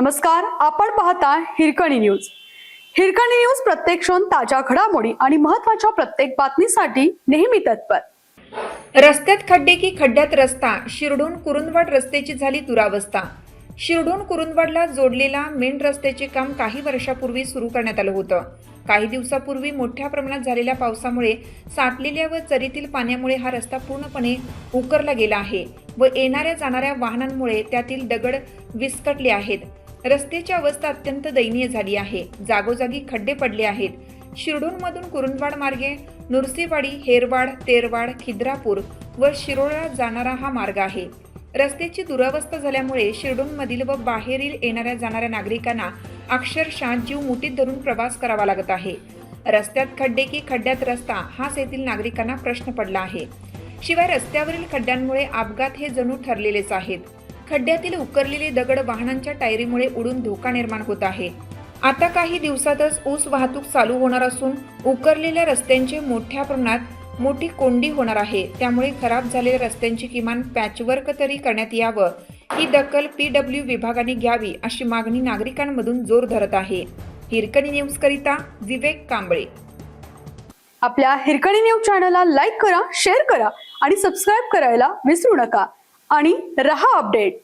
नमस्कार आपण पाहता हिरकणी न्यूज. हिरकणी न्यूज प्रत्येक क्षण ताज्या घडामोडी आणि महत्त्वाच्या प्रत्येक बातमीसाठी नेहमी तत्पर. रस्त्यात खड्डे की खड्ड्यात रस्ता शिरडून कुरुंदवाड रस्त्याची झाली दुरावस्था. शिरडून कुरुंदवाडला जोडलेला मेन रस्त्याचे काम काही वर्षापूर्वी सुरू करण्यात आलं होतं. काही दिवसापूर्वी मोठ्या प्रमाणात झालेल्या पावसामुळे साठलेल्या व चरीतील पाण्यामुळे हा रस्ता पूर्णपणे उकरला गेला आहे व येणाऱ्या जाणाऱ्या वाहनांमुळे त्यातील दगड विस्कटले आहेत. रस्त्याची अवस्था अत्यंत दयनीय झाली आहे. जागोजागी खड्डे पडले आहेत. शिरडूनमधून कुरुंदवाड मार्गे नुरसेवाडी हेरवाड तेरवाड खिद्रापूर व शिरोळा जाणारा हा मार्ग आहे. रस्त्याची दुरावस्था झाल्यामुळे शिरडूनमधील व बाहेरील येणाऱ्या जाणाऱ्या नागरिकांना अक्षरशः जीव मुठीत धरून प्रवास करावा लागत आहे. रस्त्यात खड्डे की खड्ड्यात रस्ता हाच येथील नागरिकांना प्रश्न पडला आहे. शिवाय रस्त्यावरील खड्ड्यांमुळे अपघात हे जणू ठरलेलेच आहेत. खड्ड्यातील उकरलेली दगड वाहनांच्या टायरीमुळे उडून धोका निर्माण होत आहे. आता काही दिवसातच ऊस वाहतूक चालू होणार असून उकरलेल्या रस्त्यांचे मोठ्या प्रमाणात मोठी कोंडी होणार आहे. त्यामुळे खराब झालेल्या रस्त्यांची किमान पॅचवर्क तरी करण्यात यावं. ही दखल पी डब्ल्यू विभागाने घ्यावी अशी मागणी नागरिकांमधून जोर धरत आहे. हिरकणी न्यूज करिता विवेक कांबळे. आपल्या हिरकणी न्यूज चॅनलला लाईक करा शेअर करा आणि सबस्क्राईब करायला विसरू नका. आणि रहा अपडेट.